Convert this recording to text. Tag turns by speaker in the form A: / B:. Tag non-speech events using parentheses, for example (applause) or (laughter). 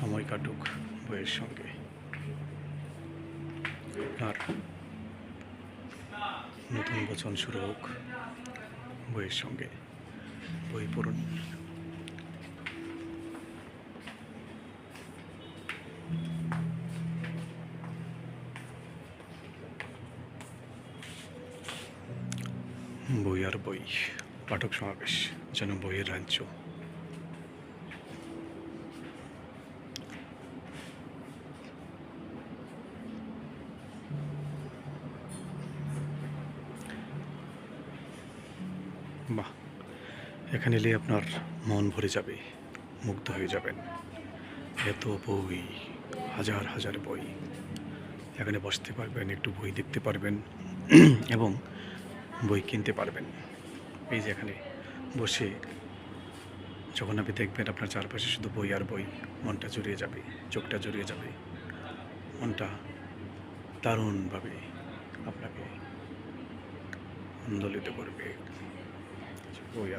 A: সময় কাটুক বইয়ের সঙ্গে। আপনার নতুন বচন শুরু হোক বইয়ের সঙ্গে। বই পড়ুন। বই আর বই, পাঠক সমাবেশ, যেন বইয়ের রাজ্য। বাহ এখানে এলে আপনার মন ভরে যাবে, মুগ্ধ হয়ে যাবেন। এত বই, হাজার হাজার বই। এখানে বসতে পারবেন, একটু বই দেখতে পারবেন (clears throat) এবং বই কিনতে পারবেন। এই যে এখানে বসে যখন আপনি দেখবেন আপনার চারপাশে শুধু বই আর বই, মনটা জুড়িয়ে যাবে, চোখটা জুড়িয়ে যাবে। মনটা দারুণভাবে আপনাকে আন্দোলিত করবে। বই